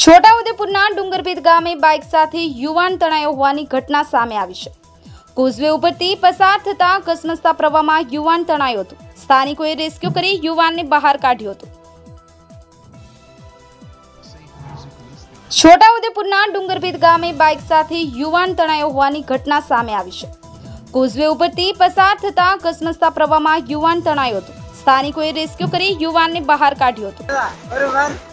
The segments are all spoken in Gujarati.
છોટાઉદેપુરના ડુંગરભેદ ગામે બાઇક સાથે યુવાન તણાયો હોવાની ઘટના સામે આવી છે. કોઝવે ઉપરથી પસાર થતા ઘસમસતા પ્રવાહમાં યુવાન તણાયો હતો. સ્થાનિકોએ રેસ્ક્યુ કરી યુવાનને બહાર કાઢ્યો હતો. છોટાઉદેપુરના ડુંગરભેદ ગામે બાઇક સાથે યુવાન તણાયો હોવાની ઘટના સામે આવી છે. કોઝવે ઉપરથી પસાર થતા ઘસમસતા પ્રવાહમાં યુવાન તણાયો હતો. સ્થાનિકોએ રેસ્ક્યુ કરી યુવાનને બહાર કાઢ્યો હતો.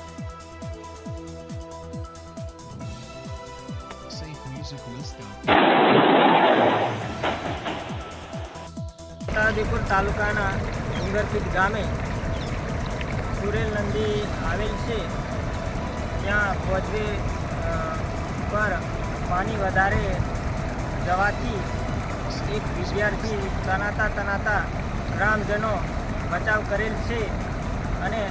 છોટાઉદેપુર તાલુકાના ડુંગરપીટ ગામે સુરેલ નંદી આવેલ છે ત્યાં કોઝવે પર પાણી વધારે જવાથી એક વિદ્યાર્થી તનાતા તનાતા ગ્રામજનો બચાવ કરેલ છે અને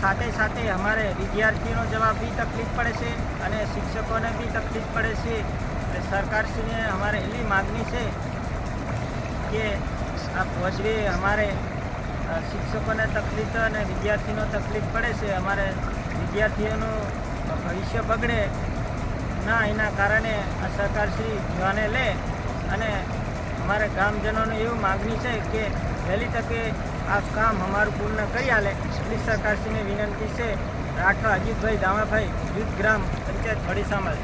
સાથે સાથે અમારે વિદ્યાર્થીઓનો જવાબ બી તકલીફ પડે છે અને શિક્ષકોને બી તકલીફ પડે છે. એટલે સરકારશ્રીને અમારે એટલી માગણી છે કે આ ભોજવે અમારે શિક્ષકોને તકલીફ અને વિદ્યાર્થીનો તકલીફ પડે છે. અમારે વિદ્યાર્થીઓનું ભવિષ્ય બગડે ના એના કારણે આ સરકારશ્રી ધ્યાને લે અને અમારે ગામજનોને એવું માગણી છે કે વહેલી તકે આ કામ અમારું પૂર્ણ કરી આલે. પોલીસ સરકારશ્રીને વિનંતી છે. રાઠવા અજીતભાઈ દામાભાઈ, યુદ્ધ ગ્રામ પંચાયત વડી સમાજ